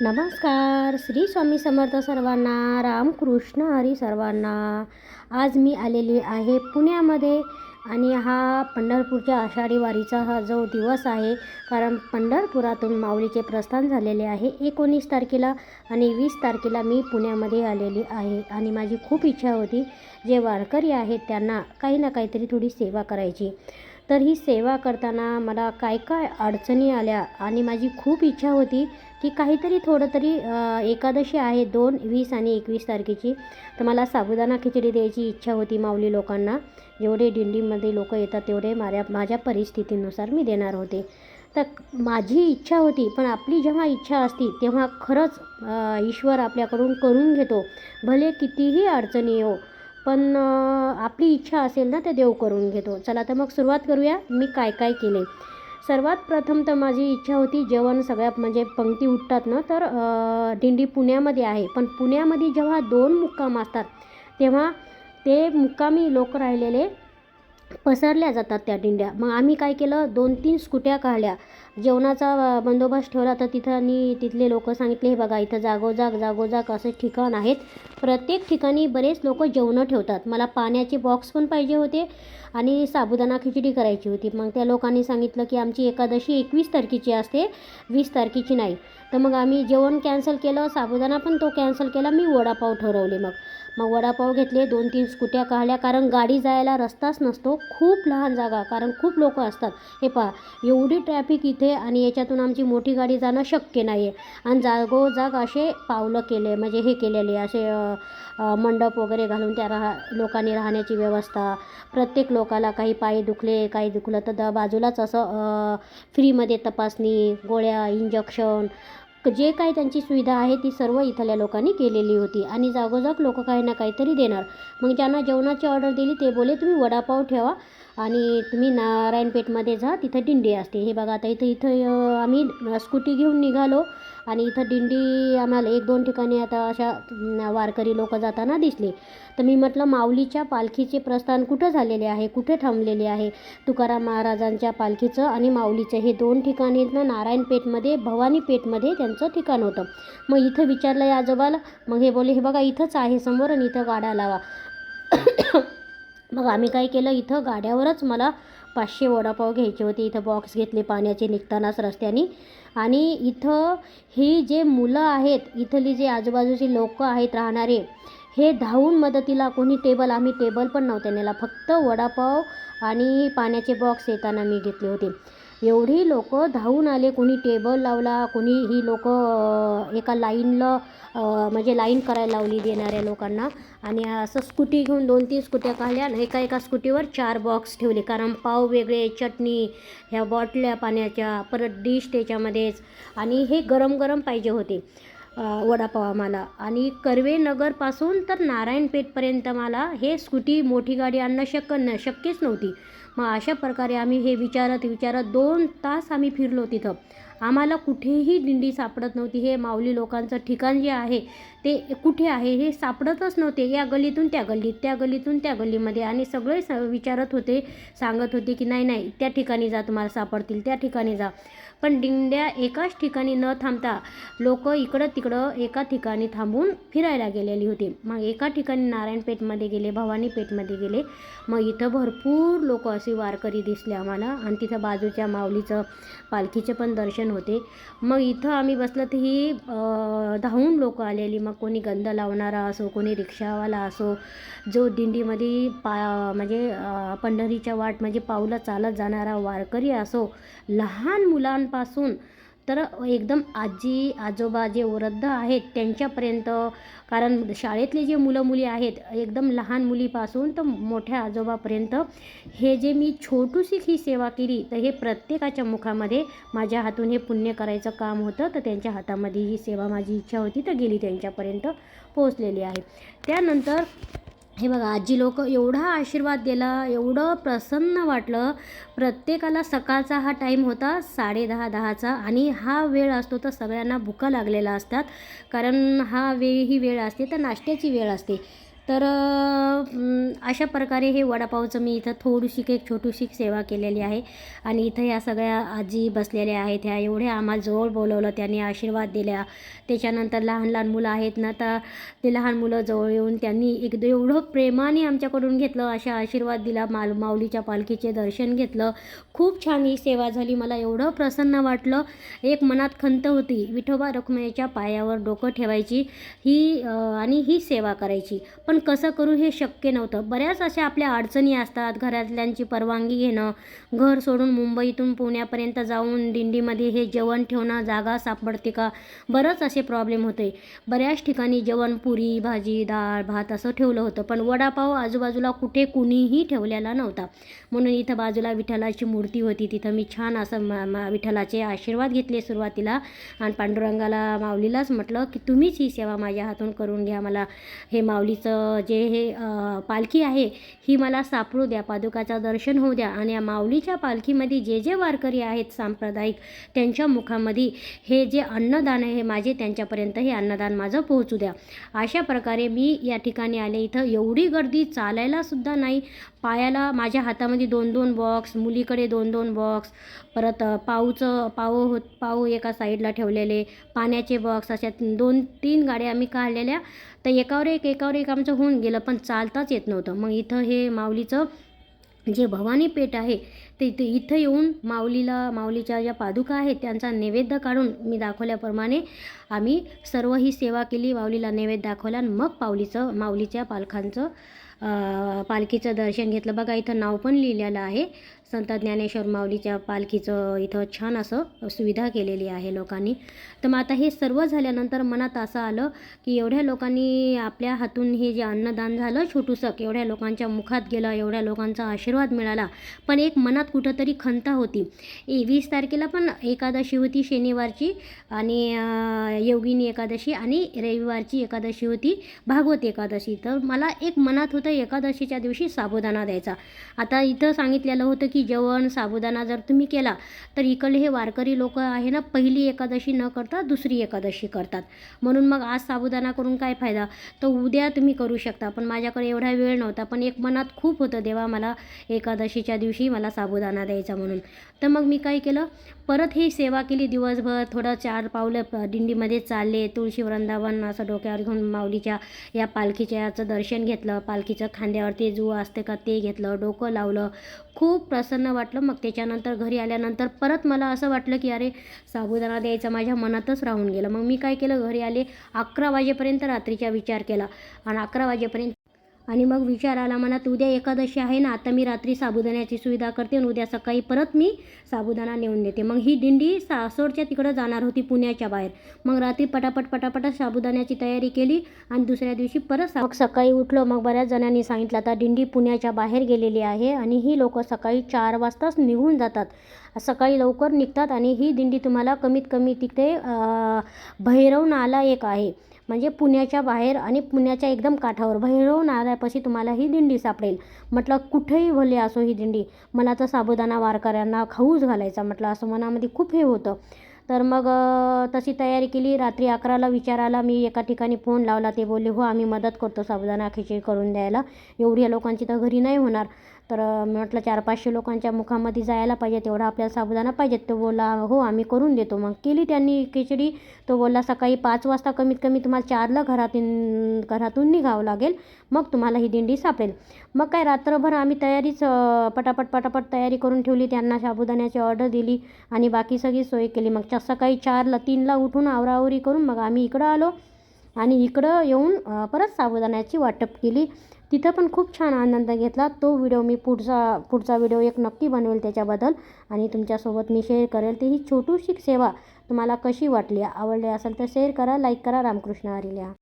नमस्कार. श्री स्वामी समर्थ सर्वांना रामकृष्ण हरी सर्वांना. आज मी आलेली आहे पुण्यामध्ये आणि हा पंढरपूरच्या आषाढी वारीचा हा जो दिवस आहे कारण पंढरपुरातून माऊलीचे प्रस्थान झालेले आहे एकोणीस तारखेला आणि वीस तारखेला मी पुण्यामध्ये आलेली आहे. आणि माझी खूप इच्छा होती जे वारकरी आहेत त्यांना काही ना काहीतरी थोडी सेवा करायची. तर ही सेवा करताना मला काय काय अडचणी आल्या आणि माझी खूप इच्छा होती की काहीतरी थोडं तरी एकादशी आहे दोन वीस आणि एकवीस तारखेची. तर मला साबुदाणा खिचडी द्यायची इच्छा होती माऊली लोकांना. जेवढे दिंडीमध्ये लोक येतात तेवढे माझ्या माझ्या परिस्थितीनुसार मी देणार होते. तर माझी इच्छा होती पण आपली जेव्हा इच्छा असती तेव्हा खरंच ईश्वर आपल्याकडून करून घेतो. भले कितीही अडचणी येऊ पण आपली इच्छा असेल ना ते देव करून घेतो. चला तर मग सुरुवात करूया. मी काय काय केले? सर्वात प्रथम तर माझी इच्छा होती जेवण सगळ्यात म्हणजे पंक्ती उठतात ना तर दिंडी पुण्यामध्ये आहे. पण पुण्यामध्ये जेव्हा दोन मुक्काम असतात तेव्हा ते मुक्कामी लोक राहिलेले पसरल्या जातात त्या दिंड्या. मग आम्ही काय केलं? दोन तीन स्कुट्या काढल्या. जेवणाचा बंदोबस्त ठेवला तर तिथं आणि तिथले लोक सांगितले हे बघा इथं जागोजाग जागोजाग असे ठिकाण आहेत. प्रत्येक ठिकाणी बरेच लोक जेवणं ठेवतात. मला पाण्याचे बॉक्स पण पाहिजे होते आणि साबुदाणा खिचडी करायची होती. मग त्या लोकांनी सांगितलं की आमची एकादशी एकवीस तारखेची असते वीस तारखेची नाही. तर मग आम्ही जेवण कॅन्सल केलं साबुदाणा पण तो कॅन्सल केला मी वडापाव ठरवले मग. मग वडापाव घेतले दोन तीन स्कुट्या काढल्या कारण गाडी जायला रस्ताच नसतो. खूप लहान जागा कारण खूप लोक असतात. हे पहा एवढी ट्रॅफिक इथे आणि याच्यातून आमची मोठी गाडी जाणं शक्य नाही आहे आणि जागोजाग असे पावलं केले म्हणजे हे केलेले असे मंडप वगैरे घालून त्या राहा लोकांनी राहण्याची व्यवस्था. प्रत्येक लोकाला काही पाय दुखले काही दुखलं तर द बाजूलाच असं फ्रीमध्ये तपासणी गोळ्या इंजेक्शन जे काही त्यांची सुविधा आहे ती सर्व इथल्या लोकांनी केलेली होती. आणि जागोजाग लोक काही ना काहीतरी देणार. मग ज्यांना जेवणाची ऑर्डर दिली ते बोले तुम्ही वडापाव ठेवा आणि तुम्ही नारायणपेठमध्ये जा तिथं दिंडी असते. हे बघा आता इथं इथं आम्ही स्कूटी घेऊन निघालो. आणि इथं दिंडी आम्हाला एक दोन ठिकाणी आता अशा वारकरी लोक जाताना दिसले. तर मी म्हटलं माऊलीच्या पालखीचे प्रस्थान कुठं झालेले आहे? कुठे थांबलेले आहे? तुकाराम महाराजांच्या पालखीचं आणि माऊलीचं हे दोन ठिकाणी ना नारायणपेठमध्ये भवानीपेठमध्ये त्यांचं ठिकाण होतं. मग इथं विचारलं या आजोबाला? मग हे बोले हे बघा इथंच आहे समोर आणि इथं गाड्या लावा. मग आम्ही काय केलं इथं गाड्यावरच मला पाचशे वडापाव घ्यायचे होते. इथं बॉक्स घेतले पाण्याचे निघतानाच रस्त्याने. आणि इथं ही जे मुलं आहेत इथली जे आजूबाजूची लोक आहेत राहणारे हे धावून मदतीला कोणी टेबल आम्ही टेबल पण नव्हते नेला. फक्त वडापाव आणि पाण्याचे बॉक्स येताना मी घेतले होते. एवढी लोक धावून आले कोणी टेबल लावला कोणी ही लोक एका लाईनला म्हणजे लाईन करायला लावली देणाऱ्या लोकांना. आणि असं स्कूटी घेऊन दोन तीन स्कूट्या काढल्या आणि एका एका स्कूटीवर चार बॉक्स ठेवले. कारण पाव वेगळे चटणी ह्या बॉटल्या पाण्याच्या परत डिश त्याच्यामध्येच. आणि हे गरम गरम पाहिजे होते वडापाव आम्हाला. आणि कर्वे नगरपासून तर नारायणपेठपर्यंत मला हे स्कूटी मोठी गाडी आणणं शक्य न शक्यच नव्हती. मग अशा प्रकारे आम्ही हे विचारत विचारत दोन तास आम्ही फिरलो तिथं. आम्हाला कुठेही दिंडी सापडत नव्हती. हे माऊली लोकांचं ठिकाण जे आहे ते कुठे आहे हे सापडतच नव्हते. या गल्लीतून त्या गल्लीत त्या गल्लीतून त्या गल्लीमध्ये आणि सगळे स विचारत होते सांगत होते की नाही नाही त्या ठिकाणी जा तुम्हाला सापडतील त्या ठिकाणी जा. पण दिंड्या एकाच ठिकाणी न थांबता लोक इकडं तिकडं एका ठिकाणी थांबून फिरायला गेलेली होती. मग एका ठिकाणी नारायणपेठमध्ये गेले भवानीपेठमध्ये गेले. मग इथं भरपूर लोक असे वारकरी दिसले आम्हाला आणि तिथं बाजूच्या माऊलीचं पालखीचे पण दर्शन होते. मग इथं आम्ही बसलं तर ही धावून लोक आलेली. मग कोणी गंध लावणारा असो कोणी रिक्षावाला असो जो दिंडीमध्ये पा म्हणजे पंढरीच्या वाट म्हणजे पावलं चालत जाणारा वारकरी असो लहान मुलां मुलांपासून तर एकदम आजी आजोबा जे वृद्ध आहेत त्यांच्यापर्यंत कारण शाळेतले जे मुलं मुली आहेत एकदम लहान मुलीपासून तर मोठ्या आजोबापर्यंत हे जे मी छोटूशी ही सेवा केली तर हे प्रत्येकाच्या मुखामध्ये माझ्या हातून हे पुण्य करायचं काम होतं. तर त्यांच्या हातामध्ये ही सेवा माझी इच्छा होती तर गेली त्यांच्यापर्यंत पोहोचलेली आहे. त्यानंतर हे बघा आजी लोक एवढा आशीर्वाद दिला एवढं प्रसन्न वाटलं. प्रत्येकाला सकाळचा हा टाईम होता साडे दहा दहाचा. आणि हा वेळ असतो तर सगळ्यांना भुका लागलेल्या असतात. कारण हा वेळ ही वेळ असते तर नाश्त्याची वेळ असते. तर अशा प्रकारे हे वडापावचं मी इथं थोडीशी एक छोटीशी सेवा केलेली आहे. आणि इथं या सगळ्या आजी बसलेल्या आहेत. ह्या एवढ्या आम्हाला जवळ बोलवलं. त्यांनी आशीर्वाद दिल्या. त्याच्यानंतर लहान लहान मुलं आहेत ना तर ते लहान मुलं जवळ येऊन त्यांनी एक एवढं प्रेमाने आमच्याकडून घेतलं. अशा आशीर्वाद दिला. माल माऊलीच्या पालखीचे दर्शन घेतलं. खूप छान ही सेवा झाली. मला एवढं प्रसन्न वाटलं. एक मनात खंत होती. विठोबा रखुमाईच्या पायावर डोकं ठेवायची. ही आणि ही सेवा करायची. पण कसं करू हे शक्य नव्हतं. बऱ्याच अशा आपल्या अडचणी असतात. घरातल्यांची परवानगी घेणं घर सोडून मुंबईतून पुण्यापर्यंत जाऊन दिंडीमध्ये हे जेवण ठेवणं जागा सापडते का? बरंच असे प्रॉब्लेम होते. बऱ्याच ठिकाणी जेवण पुरी भाजी डाळ भात असं ठेवलं होतं. पण वडापाव आजूबाजूला कुठे कुणीही ठेवलेला नव्हता. म्हणून इथं बाजूला विठ्ठलाची मूर्ती होती. तिथं मी छान असं मा मा विठ्ठलाचे आशीर्वाद घेतले सुरुवातीला. आणि पांडुरंगाला माऊलीलाच म्हटलं की तुम्हीच ही सेवा माझ्या हातून करून घ्या. मला हे माऊलीचं जे हे पालखी आहे ही मला सापडू द्या पादुकाचं दर्शन होऊ द्या आणि या माऊलीच्या पालखीमध्ये जे जे वारकरी आहेत सांप्रदायिक त्यांच्या मुखामध्ये हे जे अन्नदान आहे माझे त्यांच्यापर्यंत हे अन्नदान माझं पोहोचू द्या. अशा प्रकारे मी या ठिकाणी आले इथं. एवढी गर्दी चालायलासुद्धा नाही. पायाला माझ्या हातामध्ये दोन दोन बॉक्स मुलीकडे दोन दोन बॉक्स परत पाऊचं पाऊ होत पाऊ एका साईडला ठेवलेले पाण्याचे बॉक्स अशा दोन तीन गाड्या आम्ही काढलेल्या. तर एकावर एक एकावर एक आमचं होऊन गेलं पण चालताच येत नव्हतं. मग इथं हे माऊलीचं जे भवानी पेठ आहे ते इथे इथं येऊन माऊलीला माऊलीच्या ज्या पादुका आहेत त्यांचा नैवेद्य काढून मी दाखवल्याप्रमाणे आम्ही सर्व ही सेवा केली माऊलीला नैवेद्य दाखवला आणि मग पाऊलीचं माऊलीच्या पालखांचं पालखीचं दर्शन घेतलं. बघा इथं नाव पण लिहिलेलं आहे. संत ज्ञानेश्वर माऊलीच्या पालखीचं इथं छान असं सुविधा केलेली आहे लोकांनी. तर मग आता हे सर्व झाल्यानंतर मनात असं आलं की एवढ्या लोकांनी आपल्या हातून हे जे अन्नदान झालं छोटूसक एवढ्या लोकांच्या मुखात गेलं एवढ्या लोकांचा आशीर्वाद मिळाला. पण एक मनात कुठंतरी खंत होती. ए वीस तारखेला पण एकादशी होती शनिवारची आणि योगिनी एकादशी आणि रविवारची एकादशी होती भागवत एकादशी. तर मला एक मनात होतं एकादशीच्या दिवशी साबुदाणा द्यायचा. आता इथं सांगितलेलं होतं की की जेवण साबुदाणा जर तुम्ही केला तर इकडले हे वारकरी लोक आहे ना पहिली एकादशी न करता दुसरी एकादशी करतात. म्हणून मग आज साबुदाणा करून काय फायदा? तर उद्या तुम्ही करू शकता. पण माझ्याकडे एवढा वेळ नव्हता. पण एक मनात खूप होतं देवा मला एकादशीच्या दिवशी मला साबुदाणा द्यायचा म्हणून. तर मग मी काय केलं? परत ही सेवा केली दिवसभर. थोडं चार पावलं दिंडीमध्ये चालले. तुळशी वृंदावन असं डोक्यावर घेऊन माऊलीच्या या पालखीच्या याचं दर्शन घेतलं. पालखीचं खांद्यावरती जुळ असते का ते घेतलं. डोकं लावलं. खूप प्रस प्रसन्न वाटलं. मग त्याच्यानंतर घरी आल्यानंतर परत मला असं वाटलं की अरे साबुदाणा द्यायचा माझ्या मनातच राहून गेलं. मग मी काय केलं? घरी आले अकरा वाजेपर्यंत रात्रीचा विचार केला. आणि अकरा वाजेपर्यंत आणि मग विचार आला मनात उद्या एकादशी आहे ना आता मी रात्री साबुदाण्याची सुविधा करते आणि उद्या सकाळी परत मी साबुदाणा नेऊन देते. मग ही दिंडी सासोडच्या तिकडं जाणार होती पुण्याच्या बाहेर. मग रात्री पटापट पटापट साबुदाण्याची तयारी केली आणि दुसऱ्या दिवशी परत मग सकाळी उठलो मग बऱ्याच जणांनी सांगितलं आता दिंडी पुण्याच्या बाहेर गेलेली आहे आणि ही लोक सकाळी चार वाजताच निघून जातात. सकाळी लवकर निघतात आणि ही दिंडी तुम्हाला कमीत कमी तिथे भैरव नाला एक आहे. म्हणजे पुण्याच्या बाहेर आणि पुण्याच्या एकदम काठावर. भैरव नाल्यापाशी तुम्हाला ही दिंडी सापडेल. म्हटलं कुठेही भले असो ही दिंडी मला तर साबुदाणा वारकऱ्यांना खाऊच घालायचा म्हटलं असं मनामध्ये खूप हे होतं. तर मग तशी तयारी केली. रात्री अकराला विचारायला मी एका ठिकाणी फोन लावला. ते बोलले हो आम्ही मदत करतो साबुदाणा खिचडी करून द्यायला. एवढ्या लोकांची तर घरी नाही होणार. तर म्हटलं चार पाचशे लोकांच्या मुखामध्ये जायला पाहिजे तेवढा आपल्याला साबुदाणा पाहिजे तो बोला हो आम्ही करून देतो. मग केली त्यांनी खिचडी. तो बोलला सकाळी पाच वाजता कमीत कमी तुम्हाला चारला घरातून घरातून निघावं लागेल. मग तुम्हाला ही दिंडी सापडेल. मग काय रात्रभर आम्ही तयारीच पटापट पटापट तयारी करून ठेवली. त्यांना साबुदाण्याची ऑर्डर दिली आणि बाकी सगळी सोय केली. मग सकाळी चारला तीनला उठून आवराआवरी करून मग आम्ही इकडं आलो आणि इकडं येऊन परत साबुदाण्याची वाटप केली. तिथं पण खूप छान आनंद घेतला. तो व्हिडिओ मी पुढचा पुढचा व्हिडिओ एक नक्की बनवेल त्याच्याबद्दल आणि तुमच्यासोबत मी शेअर करेल. ती ही छोटूशी सेवा तुम्हाला कशी वाटली? आवडली असेल तर शेअर करा लाईक करा रामकृष्ण हरी लिहा.